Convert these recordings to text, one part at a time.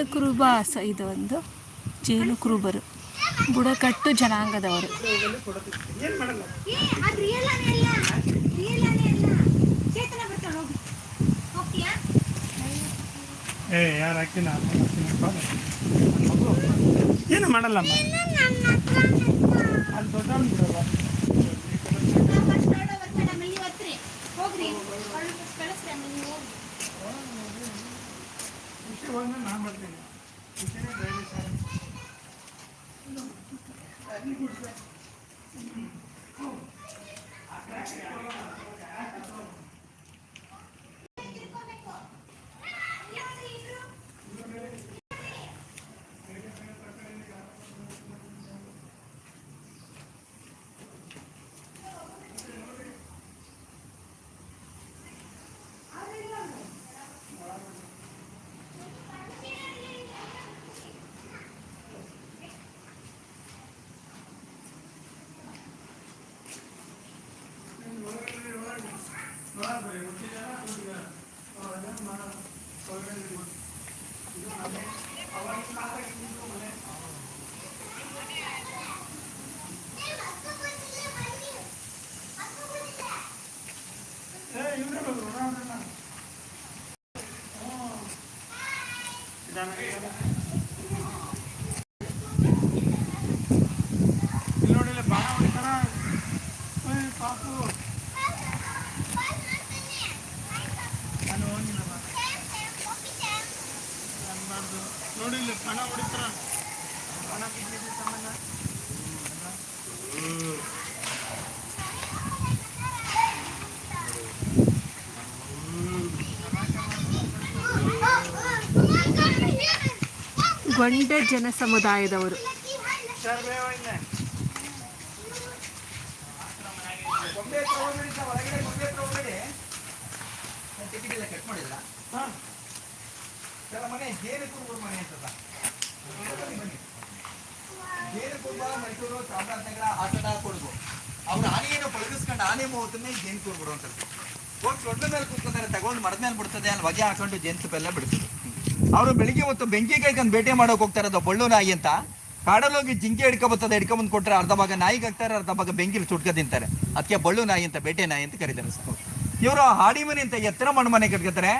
ಬರ್ತಾಳೆ ಹೋಗಿ ಒಂದು ಏ ಬುಡಕಟ್ಟು ಜನಾಂಗದವರು. ಏನು ಮಾಡಲ್ಲಮ್ಮ? ಅಲ್ಲಿ ದೊಡ್ಡ ಬಿಡಲ್ಲ ಫಸ್ಟ್ ನೋಡೋ ಬರ್ತಾಳೆ ಆಮೇಲೆ ನೀವು ಹತ್ರಿ ಹೋಗ್ರಿ ಕಳಿಸ್ರಿ ಆಮೇಲೆ ನೀವು ಹೋಗಿ ನಾನು ಬರ್ತೀನಿ ಇಲ್ಲಿ ನೋಡಿ ಇಲ್ಲಿ ಬಾಣ ಹೊಡಿತಾರ ಏ, ಪಾಪು ನಾನು ಹೋಗಿಲ್ಲಮ್ಮ ಅನ್ಬಾರ್ದು ನೋಡಿ ಇಲ್ಲಿ ಬಾಣ ಹೊಡಿತಾರ ಬಾಣ ಬಿದ್ದಿದೆ ಸಾಮಾನ್ಯ ಗೊಂಡ ಜನ ಸಮುದಾಯದವರು ಸರ್ ಬೇವ ಇದೆ ಗೊಂಬೆ ಹತ್ರ ಹೋಗ್ಬೇಡಿ ಸರ್, ಒಳಗಡೆ ಗೊಂಬೆ ಹತ್ರ ಹೋಗ್ಬೇಡಿ. ಟಿಕೆಟ್ ಎಲ್ಲ ಕಟ್ ಮಾಡಿಲ್ಲ ಹಾ. ಕೆಲ ಮನೆ ಜೇನು ಕುರುಬರ ಮನೆ ಅಂತದ ಜನ ಸಮುದಾಯದವರು ಮೈಸೂರು ಅವ್ರ ಆನೆ ಮೂವತ್ತನ್ನೇ ಜೇನು ಕುರುಬರು ಅಂತ ಹೋಗಿ ದೊಡ್ಡ ಮೇಲೆ ಕೂತ್ಕೊಂತಾರೆ ತಗೊಂಡು ಮರದ ಮೇಲೆ ಬಿಡ್ತದೆ ಅಲ್ಲಿ ಹೊಗೆ ಹಾಕೊಂಡು ಜೇನು ತುಪ್ಪ ಎಲ್ಲ ಬಿಡ್ತದೆ. ಅವರು ಬೆಳಿಗ್ಗೆ ಹೊತ್ತು ಬೆಂಕಿ ಕಾಯ್ಕೊಂಡು ಬೇಟೆ ಮಾಡೋಕೆ ಹೋಗ್ತಾರೆ ಅದು ಬಳ್ಳು ನಾಯಿ ಅಂತ. ಕಾಡಲ್ಲಿ ಹೋಗಿ ಜಿಂಕೆ ಹಿಡ್ಕೊ ಬರ್ತದೆ ಹಿಡ್ಕೊಂಬಂದು ಕೊಟ್ರೆ ಅರ್ಧ ಭಾಗ ನಾಯಿಗೆ ಹಾಕ್ತಾರೆ ಅರ್ಧ ಭಾಗ ಬೆಂಕಿಲಿ ಸುಟ್ಕೊ ತಿಂತಾರೆ. ಅದಕ್ಕೆ ಬಳ್ಳು ನಾಯಿ ಅಂತ, ಬೇಟೆ ನಾಯಿ ಅಂತ ಕರೀತಾರೆ ಇವರು ಹಾಡಿ ಮನೆ ಅಂತ ಎತ್ತರ ಮಣ್ಣು ಮನೆ ಕಟ್ಕೋತಾರೆ.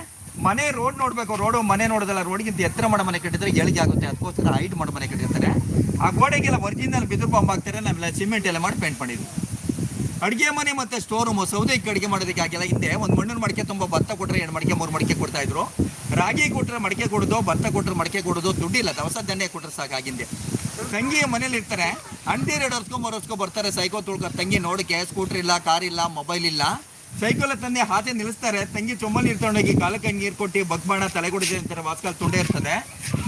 ಮನೆ ರೋಡ್ ನೋಡ್ಬೇಕು, ರೋಡು ಮನೆ ನೋಡೋದಲ್ಲ, ರೋಡ್ಗಿಂತ ಎತ್ತರ ಮಣ್ಣು ಮನೆ ಕಟ್ಟಿದ್ರೆ ಏಳಿಗೆ ಆಗುತ್ತೆ, ಅದಕ್ಕೋಸ್ಕರ ಹೈಟ್ ಮಣ್ಣು ಮನೆ ಕಟ್ಟಿರ್ತಾರೆ ಆ ಗೋಡೆಗೆಲ್ಲ ಒರಿಜಿನಲ್ ಬಿದಿರು ಬಾಂಬ್ ಹಾಕ್ತಾರೆ, ನಾವೆಲ್ಲ ಸಿಮೆಂಟ್ ಎಲ್ಲ ಮಾಡಿ ಪೇಂಟ್ ಮಾಡಿದ್ವಿ. ಅಡುಗೆ ಮನೆ ಮತ್ತೆ ಸ್ಟೋರ್ ರೂಮು ಸೌದೆಗೆ ಅಡುಗೆ ಮಾಡೋದಕ್ಕೆ ಆಗಿಲ್ಲ ಹಿಂದೆ ಒಂದು ಮಣ್ಣಿನ ಮಡಿಕೆ ತುಂಬ ಭತ್ತ ಕೊಟ್ಟರೆ ಎರಡು ಮಡಿಕೆ, ಮೂರು ಮಡಿಕೆ ಕೊಡ್ತಾ ಇದ್ರು. ರಾಗಿ ಕೊಟ್ಟರೆ ಮಡಿಕೆ ಕೊಡೋದು, ಭತ್ತ ಕೊಟ್ಟರೆ ಮಡಿಕೆ ಕೊಡೋದು, ದುಡ್ಡಿಲ್ಲ, ದವಸ ದಂಡೆ ಕೊಟ್ಟರೆ ಸಾಕಾಗಿಂದೆ ತಂಗಿ ಮನೇಲಿ ಇರ್ತಾರೆ, ಅಂಡೀರ್ ಎರಡು ವರ್ಷಕೊ ಮೂರು ಬರ್ತಾರೆ, ಸೈಕಲ್ ತುಳ್ಕೊ ತಂಗಿ ನೋಡಕ್ಕೆ ಸ್ಕೂಟ್ರ್ ಇಲ್ಲ, ಕಾರ್ ಇಲ್ಲ, ಮೊಬೈಲ್ ಇಲ್ಲ. ಸೈಕಲ್ ತಂದೆ ಹಾತೆ ನಿಲ್ಲಿಸ್ತಾರೆ, ತಂಗಿ ಚೊಮ್ಮಲ್ಲಿ ಇರ್ತೊಂಡೋಗಿ ಕಾಲಕ್ಕೆ ನೀರು ಕೊಟ್ಟು ಬಗ್ಬಾಣ ತಲೆ ಕೊಡಿದೆ ಅಂತಾರೆ, ವಾಸ್ಕಾಲ್ ತುಂಡೆ ಇರ್ತದೆ.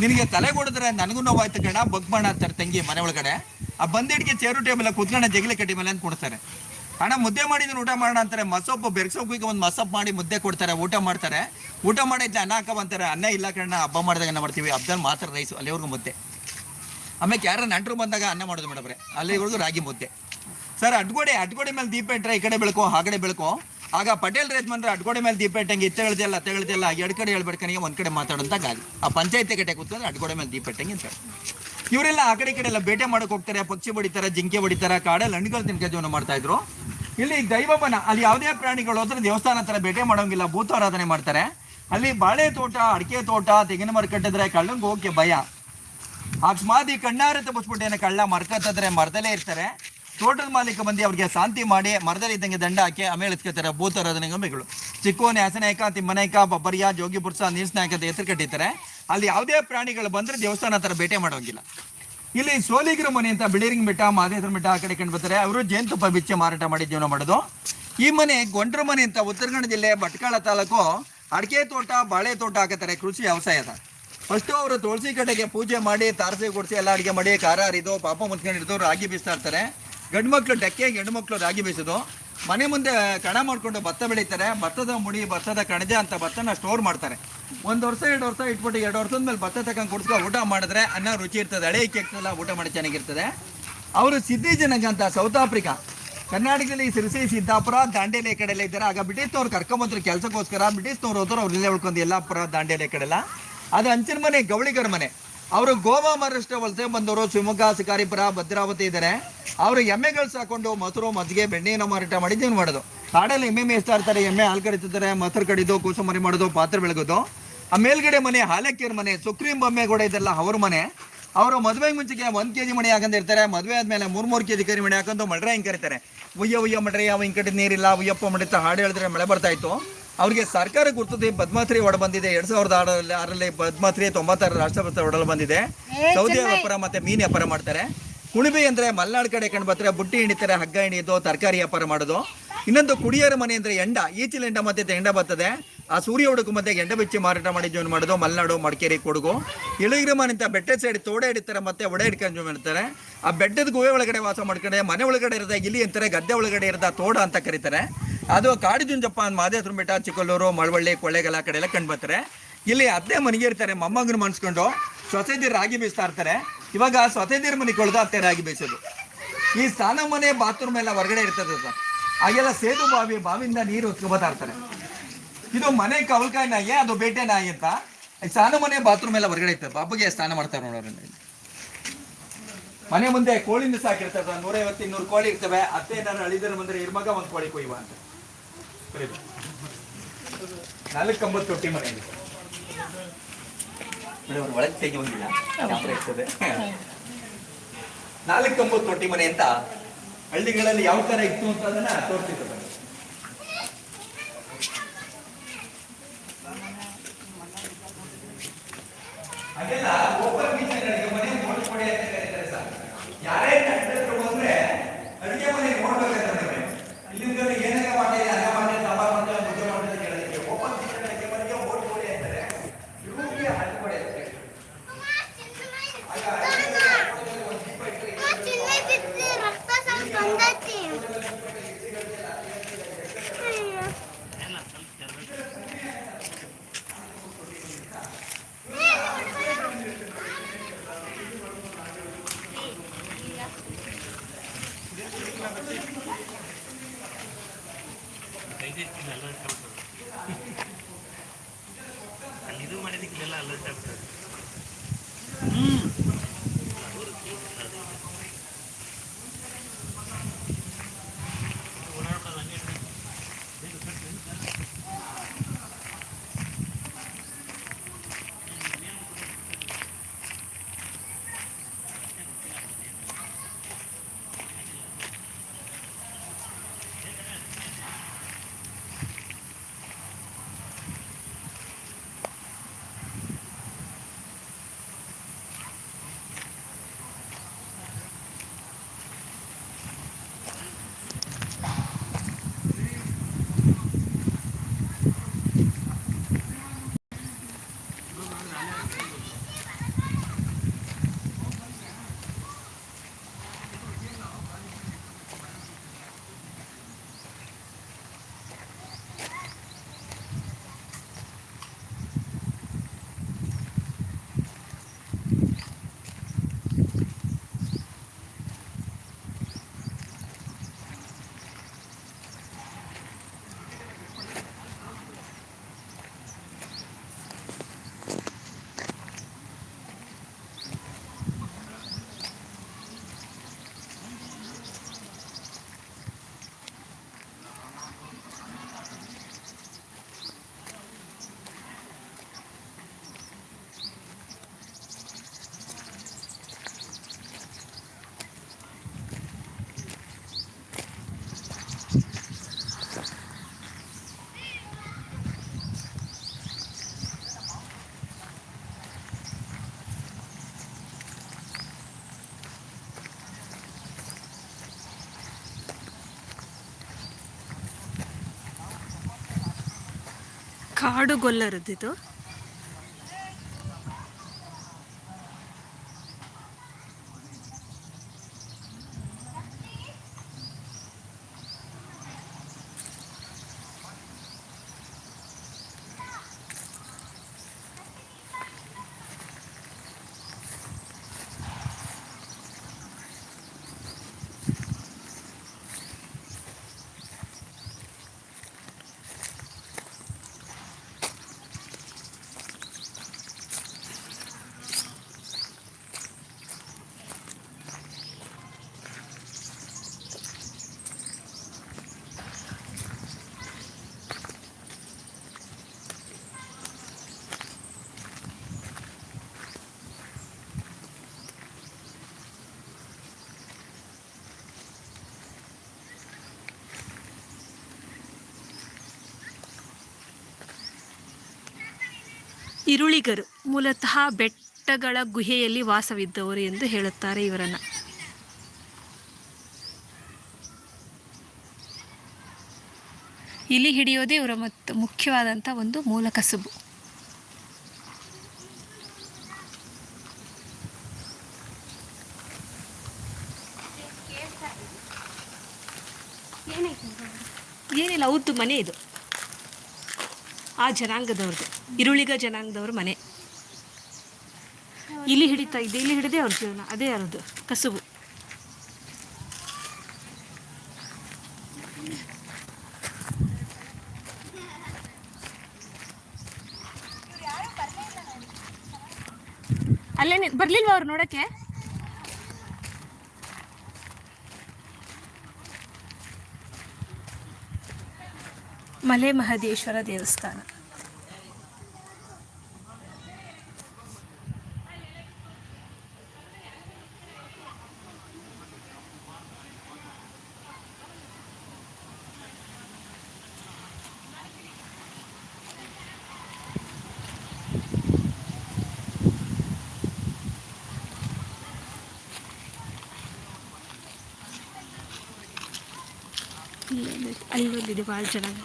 ನಿನಗೆ ತಲೆ ಕೊಡಿದ್ರೆ ನನಗೂ ನೋವಾಯ್ತು ಕಣ ಬಗ್ಬಾಣ ಅಂತಾರೆ ತಂಗಿ ಮನೆ ಒಳಗಡೆ. ಆ ಬಂದಿಡ್ಗೆ ಚೇರು ಟೇಬಲ್ ಕುತ್ಕೊಂಡ ಜಗಲಿ ಕಟ್ಟಿ ಮೇಲೆ ಅಂತ ಕೊಡ್ತಾರೆ ಹಣ ಮುದ್ದೆ ಮಾಡಿದ್ರು ಊಟ ಮಾಡೋಣ ಅಂತಾರೆ. ಮಸೊಪ್ಪು ಬೆರ್ಸೋಕಿಗೆ ಒಂದು ಮಸೊಪ್ಪು ಮಾಡಿ ಮುದ್ದೆ ಕೊಡ್ತಾರೆ, ಊಟ ಮಾಡ್ತಾರೆ. ಊಟ ಮಾಡಿದ್ರೆ ಅನ್ನ ಹಾಕ ಬಂತಾರೆ ಅನ್ನ ಇಲ್ಲ ಕಣ್ಣ ಹಬ್ಬ ಮಾಡಿದಾಗ ಅನ್ನ ಮಾಡ್ತೀವಿ. ಹಬ್ಬದಲ್ಲಿ ಮಾತ್ರ ರೈಸು ಅಲ್ಲಿವರೆಗೂ ಮುದ್ದೆ. ಆಮೇಲೆ ಯಾರ ನಂಟರು ಬಂದಾಗ ಅನ್ನ ಮಾಡೋದು ಮೇಡಮ್ರೆ ಅಲ್ಲಿವರೆಗೂ ರಾಗಿ ಮುದ್ದೆ. ಸರ್, ಅಡ್ಗೋಡೆ ಅಡ್ಗೋಡೆ ಮೇಲೆ ದೀಪ ಇಟ್ಟರೆ ಈ ಕಡೆ ಬೆಳಕು, ಆ ಕಡೆ ಬೆಳಕು. ಆಗ ಪಟೇಲ್ ಯಜಮಾನ್ರೆ ಅಡ್ಗೋಡೆ ಮೇಲೆ ದೀಪ ಇಟ್ಟಂಗೆ ಇತ್ತ ಹೇಳ್ದಲ್ಲ ಅತ್ತ ಹೇಳ್ತಿಲ್ಲ ಎರಡು ಕಡೆ ಹೇಳ್ಬೇಕನಿಗೆ ಒಂದು ಕಡೆ ಮಾತಾಡೋಂತ ಗಾಲಿ ಆ ಪಂಚಾಯತಿ ಕಟ್ಟೆ ಕೂತ್ಕೊಂಡ್ರೆ ಅಡ್ಗೋಡೆ ಮೇಲೆ ದೀಪ ಇಟ್ಟಂಗೆ ಅಂತ ಇವರೆಲ್ಲ ಆ ಕಡೆ ಕಡೆ ಎಲ್ಲ ಬೇಟೆ ಮಾಡಕ್ ಹೋಗ್ತಾರೆ, ಪಕ್ಷಿ ಬಡಿತಾರೆ ಜಿಂಕೆ ಬಡಿತಾರೆ ಕಾಡಲ್ಲಿ ಹಣ್ಣುಗಳು ತಿನ್ಕ ಜೀವನ ಮಾಡ್ತಾ ಇದ್ರು. ಇಲ್ಲಿ ದೈವಬನ ಅಲ್ಲಿ ಯಾವುದೇ ಪ್ರಾಣಿಗಳು ಹೋದ್ರೆ ದೇವಸ್ಥಾನ ತರ ಬೇಟೆ ಮಾಡೋಂಗಿಲ್ಲ, ಭೂತ ಆರಾಧನೆ ಮಾಡ್ತಾರೆ. ಅಲ್ಲಿ ಬಾಳೆ ತೋಟ, ಅಡಿಕೆ ತೋಟ, ತೆಂಗಿನ ಮರ ಕಟ್ಟಿದ್ರೆ ಕಳ್ಳಂಗೆ ಹೋಗಕ್ಕೆ ಭಯ. ಅಕಸ್ಮಾತ್ ಈ ಕಣ್ಣಾರೆ ತಪ್ಪಿಸ್ಬಿಟ್ಟೇನೆ ಕಳ್ಳ ಮರ್ಕತ್ತಿದ್ರೆ ಮರದಲ್ಲೇ ಇರ್ತಾರೆ. ತೋಟದ ಮಾಲೀಕ ಬಂದು ಅವ್ರಿಗೆ ಶಾಂತಿ ಮಾಡಿ ಮರದಲ್ಲಿ ಇದ್ದಂಗೆ ದಂಡ ಹಾಕಿ ಆಮೇಲೆ ಎತ್ಕೋತಾರೆ ಭೂತಾರಾಧನೆ ಗೊಂಬೆಗಳು ಚಿಕ್ಕೋನೆ ಹಸನಾಯಕ ತಿಮ್ಮನಾಯಕ ಬಬ್ಬರಿಯ, ಜೋಗಿಪುರ್ಸ ನೀರ್ಸ್ನಾಯಕ ಹೆಸರು ಕಟ್ಟಿದ್ದಾರೆ ಅಲ್ಲಿ ಯಾವುದೇ ಪ್ರಾಣಿಗಳು ಬಂದ್ರೆ ದೇವಸ್ಥಾನ ಹತ್ರ ಬೇಟೆ ಮಾಡೋಂಗಿಲ್ಲ. ಇಲ್ಲಿ ಸೋಲಿಗಿರ ಮನೆ ಅಂತ ಬಿಳಿರಿಂಗ್ ಬೆಟ್ಟ ಮಾದೇಶ್ವರ ಬೆಟ್ಟ ಆ ಕಡೆ ಕಂಡು ಬರ್ತಾರೆ. ಅವರು ಜೇನುತುಪ್ಪ ಬಿಚ್ಚಿ ಮಾರಾಟ ಮಾಡಿ ಜೀವನ ಮಾಡೋದು. ಈ ಮನೆ ಗೊಂಡ್ರ ಮನೆ ಅಂತ ಉತ್ತರ ಕನ್ನಡ ಜಿಲ್ಲೆ ಭಟ್ಕಳ ತಾಲೂಕು ಅಡಿಕೆ ತೋಟ ಬಾಳೆ ತೋಟ ಹಾಕತಾರೆ ಕೃಷಿ ವ್ಯವಸಾಯದ. ಫಸ್ಟು ಅವರು ತುಳಸಿ ಕಡೆಗೆ ಪೂಜೆ ಮಾಡಿ, ತಾರಸಿ ಕೊಡಿಸಿ ಎಲ್ಲ ಅಡುಗೆ ಮಾಡಿ, ಖಾರ ಹರಿದು, ಪಾಪ ಮುತ್ಕೊಂಡಿದ್ದು ರಾಗಿ ಬೀಸ್ತಾ ಇರ್ತಾರೆ. ಗಂಡು ಮಕ್ಕಳು ಡಕ್ಕೆ ಹೆಣ್ಣು ಮಕ್ಕಳು ರಾಗಿ ಬೀಸೋದು. ಮನೆ ಮುಂದೆ ಕಣ ಮಾಡಿಕೊಂಡು ಭತ್ತ ಬೆಳೀತಾರೆ. ಭತ್ತದ ಮುಡಿ, ಭತ್ತದ ಕಣಜ ಅಂತ ಭತ್ತನ ಸ್ಟೋರ್ ಮಾಡ್ತಾರೆ. ಒಂದು ವರ್ಷ, ಎರಡು ವರ್ಷ ಇಟ್ಬಿಟ್ಟು ಎರಡು ವರ್ಷದ ಮೇಲೆ ಭತ್ತ ತಗೊಂಡು ಕುಡಿಸ್ಕೊ ಊಟ ಮಾಡಿದ್ರೆ ಅನ್ನ ರುಚಿ ಇರ್ತದೆ. ಹಳೆ ಇಕ್ಕೆ ಊಟ ಮಾಡಿ ಚೆನ್ನಾಗಿರ್ತದೆ. ಅವರು ಸಿದ್ಧಿ ಜನಕ ಅಂತ ಸೌತ್ ಆಫ್ರಿಕಾ ಕರ್ನಾಟಕದಲ್ಲಿ ಸಿರಸಿ ಸಿದ್ದಾಪುರ, ದಾಂಡೇಲಿ ಕಡೆಲ್ಲ ಇದ್ದಾರೆ. ಆಗ ಬ್ರಿಟಿಷ್ನವ್ರು ಕರ್ಕೊಂಬಂದ್ರು ಕೆಲಸಕ್ಕೋಸ್ಕರ. ಬ್ರಿಟಿಷ್ನವ್ರು ಹೋದ್ರು, ಅವ್ರು ಇಲ್ಲೇ ಉಳ್ಕೊಂಡು ಯಲ್ಲಾಪುರ, ದಾಂಡೇಲಿ ಈ ಕಡೆ ಅದು ಅಂಚಿನ ಮನೆ ಗವಳಿಗರ ಮನೆ. ಅವರು ಗೋವಾ, ಮಹಾರಾಷ್ಟ್ರ ವಲಸೆ ಬಂದವರು, ಶಿವಮೊಗ್ಗ, ಶಿಕಾರಿಪುರ, ಭದ್ರಾವತಿ ಇದ್ದಾರೆ. ಅವರು ಎಮ್ಮೆಗಳು ಸಾಕೊಂಡು ಮೊಸರು, ಮಜ್ಜಿಗೆ ಬೆಣ್ಣೆನ ಮಾರಾಟ ಮಾಡಿ ಜೀವನ ಮಾಡೋದು. ಕಾಡಲ್ಲಿ ಎಮ್ಮೆ ಮೇಯಿಸ್ತಾ ಇರ್ತಾರೆ, ಎಮ್ಮೆ ಹಾಲು ಕಡಿತಿದ್ದಾರೆ ಮೊಸರು ಕಡಿದು, ಕೂಸು ಮರಿ ಮಾಡೋದು, ಪಾತ್ರೆ ಬೆಳಗೋದು. ಆ ಮೇಲ್ಗಡೆ ಮನೆ ಹಾಲಕ್ಕಿಯರ್ ಮನೆ ಸುಕ್ರೀಂ ಬೊಮ್ಮೆ ಕೂಡ ಇದೆಲ್ಲ ಅವ್ರ ಮನೆ. ಅವರು ಮದುವೆಗೆ ಮುಂಚೆಗೆ ಒಂದು ಕೆ ಜಿ ಮಣಿ ಹಾಕಂತ ಇರ್ತಾರೆ. ಮದುವೆ ಆದ್ಮೇಲೆ ಮೂರು ಮೂರು ಕೆ ಜಿ ಕರಿ ಮಣಿ ಹಾಕೊಂಡು ಮಡ್ರೆ ಹಿಂಗೆ ಕರೀತಾರೆ. ಉಯ್ಯ ಉಯ್ಯ ಮಡ್ರೆ ಯಾವ ಹಿಂಗೆ ಕಡೆ ನೀರಿಲ್ಲ ಉಯ್ಯಪ್ಪ ಮಡಿತ ಹಾಡು ಹೇಳಿದ್ರೆ ಮಳೆ ಬರ್ತಾ ಇತ್ತು. ಅವ್ರಿಗೆ ಸರ್ಕಾರ ಗುರ್ತದೆ ಪದ್ಮಶ್ರೀ ಒಡ ಬಂದಿದೆ. ಎರಡ್ ಸಾವಿರದ ಆರಲ್ಲಿ ಆರಲ್ಲಿ ಪದ್ಮಶ್ರೀ ತೊಂಬತ್ತಾರು ರಾಷ್ಟ್ರಪತಿ ಒಡಲು ಬಂದಿದೆ. ಸೌದಿ ವ್ಯಾಪಾರ ಮತ್ತೆ ಮೀನು ವ್ಯಾಪಾರ ಮಾಡ್ತಾರೆ. ಕುಣಿಬೆ ಅಂದ್ರೆ ಮಲ್ನಾಡ್ ಕಡೆ ಕಂಡು ಬರ್ತಾರೆ. ಬುಟ್ಟಿ ಹಿಡಿತಾರೆ ಹಗ್ಗ ಹಿಡಿಯೋದು ತರಕಾರಿ ವ್ಯಾಪಾರ ಮಾಡೋದು. ಇನ್ನೊಂದು ಕುಡಿಯರ ಮನೆ ಅಂದ್ರೆ ಎಂಡ. ಈಚಿಲ ಎಂಡ ಮತ್ತೆ ಎಂಡ ಬರ್ತದೆ. ಆ ಸೂರ್ಯ ಹುಡುಕು ಮತ್ತೆ ಗೆಂಡ ಬಿಚ್ಚಿ ಮಾರಾಟ ಮಾಡಿ ಜೀವನ ಮಾಡೋದು ಮಲೆನಾಡು, ಮಡಿಕೇರಿ, ಕೊಡಗು. ಇಳಗಿರಿ ಮನೆ ಬೆಟ್ಟದ ಬೆಟ್ಟ ಸೈಡ್ ತೋಡೆ ಹಿಡಿತಾರೆ ಮತ್ತೆ ಒಡೆ ಹಿಡ್ಕೊಂಡು ಜೀವನ ಇರ್ತಾರೆ ಆ ಬೆಟ್ಟದ ಗುಹೆ ಒಳಗಡೆ ವಾಸ ಮಾಡ್ಕೊಂಡೆ, ಮನೆ ಒಳಗಡೆ ಇರದ, ಇಲ್ಲಿ ಅಂತಾರೆ ಗದ್ದೆ ಒಳಗಡೆ ಇರದ ತೋಡ ಅಂತ ಕರೀತಾರೆ. ಅದು ಕಾಡಿಜುಂಜಪ್ಪ ಅಂತ ಮಾದೇಶ್ವರ ಬೆಟ್ಟ ಚಿಕ್ಕಲ್ಲೂರು, ಮಳವಳ್ಳಿ, ಕೊಳ್ಳೇಗಾಲ ಕಡೆ ಎಲ್ಲ ಕಂಡು ಬರ್ತಾರೆ. ಇಲ್ಲಿ ಅದೇ ಮನೆಗೆ ಇರ್ತಾರೆ, ಮೊಮ್ಮಗನ ಮನ್ಸ್ಕೊಂಡು. ಸೊಸೆದಿರು ರಾಗಿ ಬೀಸ್ತಾ ಇರ್ತಾರೆ. ಇವಾಗ ಸೊಸೆದಿರ ಮನೆ ಕೊಳ್ದು ಅತ್ತೆ ರಾಗಿ ಬೀಸೋದು. ಈ ಸ್ನಾನ ಮನೆ ಬಾತ್ರೂಮ್ ಎಲ್ಲ ಹೊರಗಡೆ ಇರ್ತದೆ ಸರ್. ಹಾಗೆಲ್ಲ ಸೇದು ಬಾವಿ, ಬಾವಿಯಿಂದ ನೀರು ಹೊತ್ಕೊಬತ್ತಾ ಇರ್ತಾರೆ. ಇದು ಮನೆ ಕವಲ್ಕಾಯಿ ನಾಯಿ ಅದು ಬೇಟೆ ನಾಯಿ ಅಂತ. ಸ್ನಾನ ಮನೆ ಬಾತ್ರೂಮ್ ಎಲ್ಲ ಹೊರಗಡೆ ಇರ್ತದೆ ಬಾಬುಗೆ ಸ್ನಾನ ಮಾಡ್ತಾರೆ ನೋಡೋರು ಮನೆ ಮುಂದೆ ಕೋಳಿಂದ ಸಾಕಿರ್ತಾರೆ ನೂರೈವತ್ತು, ಇನ್ನೂರು ಕೋಳಿ ಇರ್ತವೆ. ಅತ್ತೆ ಏನಾದ್ರು ಅಳಿದ್ರೆ ಬಂದ್ರೆ ಇರ್ಮಗ ಒಂದು ಕೋಳಿ ಕೊಯ್ಯುವ ಅಂತ. ನಾಲ್ಕಂಬತ್ತು ನಾಲ್ಕು ಕಂಬತ್ತು ತೊಟ್ಟಿ ಮನೆ ಒಳಗೆ ತೆಗಿ ಬಂದಿಲ್ಲ ಕ್ಯಾಮ್ರಾ ಇರ್ತದೆ ನಾಲ್ಕಂಬತ್ತು ತೊಟ್ಟಿ ಮನೆ ಅಂತ ಹಳ್ಳಿಗಳಲ್ಲಿ ಯಾವ ತರ ಇತ್ತು ಅಂತ ಅದನ್ನ ತೋರಿಸಿದ್ರು. ಅದೆಲ್ಲ ಓಪನ್ ಇದು ಮಾಡಿದಕ್ಕೆಲ್ಲ ಅಲರ್ಟ್ ಆಗ್ತದೆ. ಕಾಡು ಗೊಲ್ಲರದಿದು ಇರುಳಿಗರು ಮೂಲತಃ ಬೆಟ್ಟಗಳ ಗುಹೆಯಲ್ಲಿ ವಾಸವಿದ್ದವರು ಎಂದು ಹೇಳುತ್ತಾರೆ ಇವರನ್ನು. ಇಲಿ ಹಿಡಿಯೋದೇ ಇವರ ಮತ್ತು ಮುಖ್ಯವಾದಂಥ ಒಂದು ಮೂಲ ಕಸುಬು. ಏನಿಲ್ಲ ಅವ್ರದ್ದು ಮನೆ ಇದು. ಆ ಜನಾಂಗದವ್ರದ್ದು ಇರುಳಿಗ ಜನಾಂಗದವ್ರ ಮನೆ. ಇಲ್ಲಿ ಹಿಡಿತಾ ಇದ್ದೆ, ಇಲ್ಲಿ ಹಿಡಿದೇ ಅವ್ರ ಜೀವನ, ಅದೇ ಅವ್ರದ್ದು ಕಸುಬು. ಅಲ್ಲೇ ಬರ್ಲಿಲ್ವಾ ಅವ್ರು ನೋಡಕ್ಕೆ? ಮಲೆ ಮಹದೇಶ್ವರ ದೇವಸ್ಥಾನ. ಇಲ್ಲೊಂದಿದೆ ಅಲ್ಲೊಂದಿದೆ ಭಾಳ ಚೆನ್ನಾಗಿ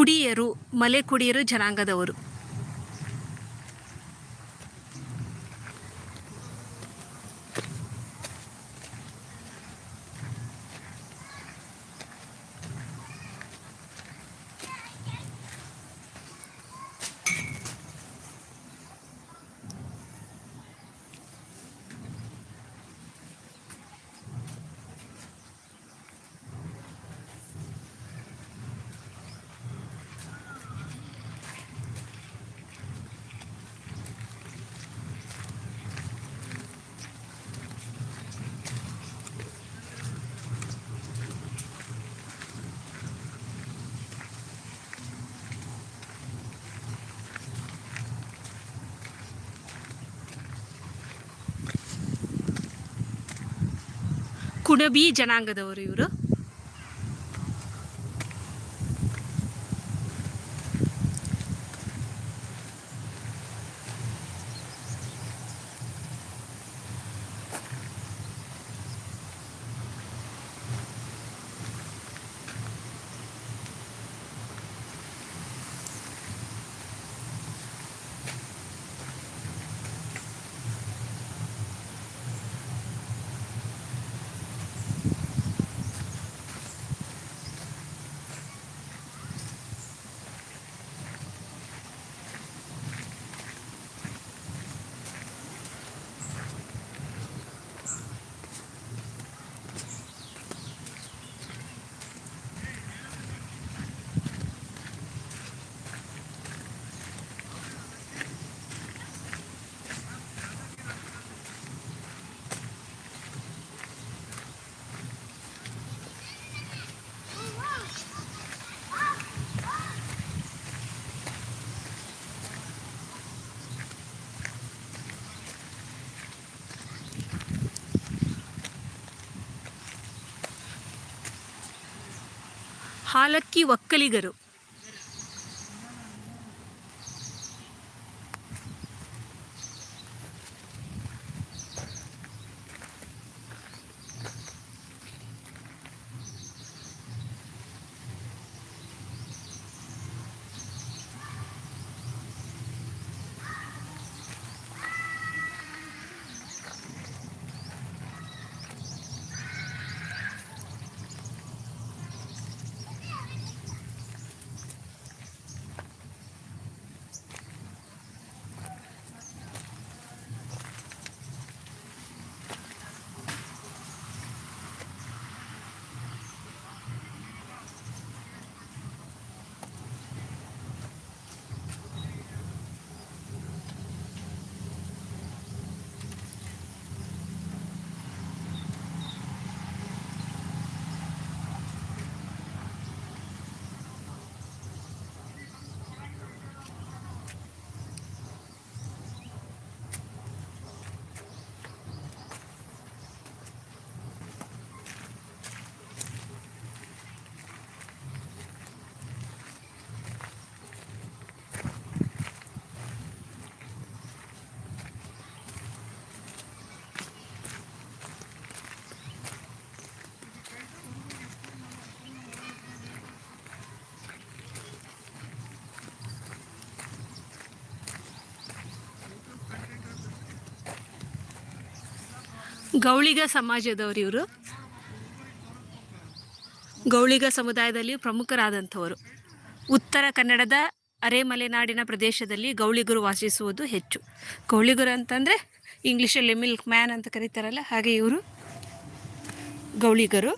ಕುಡಿಯರು ಮಲೆ ಕುಡಿಯರು ಜನಾಂಗದವರು. ಕುಣಬಿ ಜನಾಂಗದವರು ಇವರು. ಹಾಲಕ್ಕಿ ಒಕ್ಕಲಿಗರು. ಗೌಳಿಗ ಸಮಾಜದವರು ಇವರು. ಗೌಳಿಗ ಸಮುದಾಯದಲ್ಲಿ ಪ್ರಮುಖರಾದಂಥವರು. ಉತ್ತರ ಕನ್ನಡದ ಅರೆಮಲೆನಾಡಿನ ಪ್ರದೇಶದಲ್ಲಿ ಗೌಳಿಗರು ವಾಸಿಸುವುದು ಹೆಚ್ಚು. ಗೌಳಿಗರು ಅಂತಂದರೆ ಇಂಗ್ಲೀಷಲ್ಲಿ ಮಿಲ್ಕ್ ಮ್ಯಾನ್ ಅಂತ ಕರೀತಾರಲ್ಲ, ಹಾಗೆ ಇವರು ಗೌಳಿಗರು.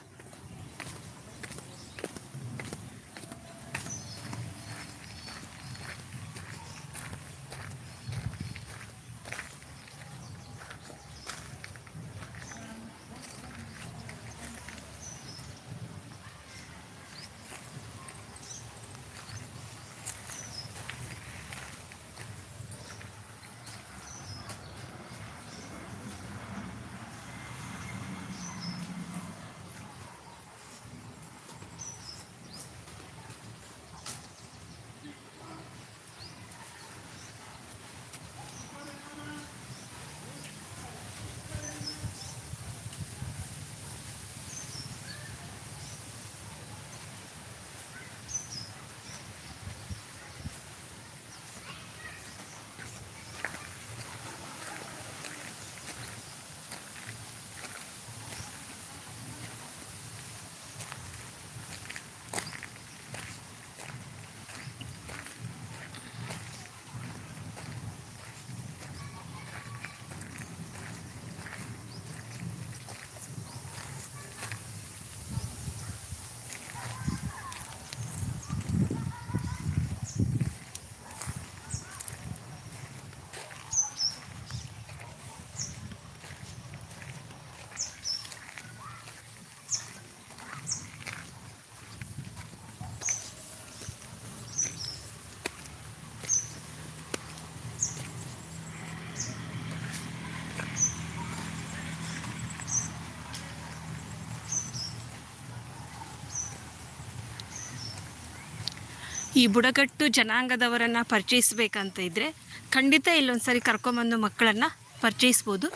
ಈ ಬುಡಕಟ್ಟು ಜನಾಂಗದವರನ್ನು ಪರಿಚಯಿಸಬೇಕಂತ ಇದ್ದರೆ ಖಂಡಿತ ಇಲ್ಲೊಂದು ಸಾರಿ ಕರ್ಕೊಂಬಂದು ಮಕ್ಕಳನ್ನು ಪರಿಚಯಿಸ್ಬೋದು.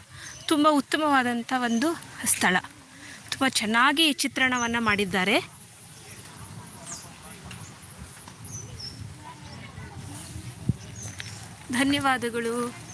ತುಂಬ ಉತ್ತಮವಾದಂಥ ಒಂದು ಸ್ಥಳ. ತುಂಬ ಚೆನ್ನಾಗಿ ಚಿತ್ರಣವನ್ನು ಮಾಡಿದ್ದಾರೆ. ಧನ್ಯವಾದಗಳು.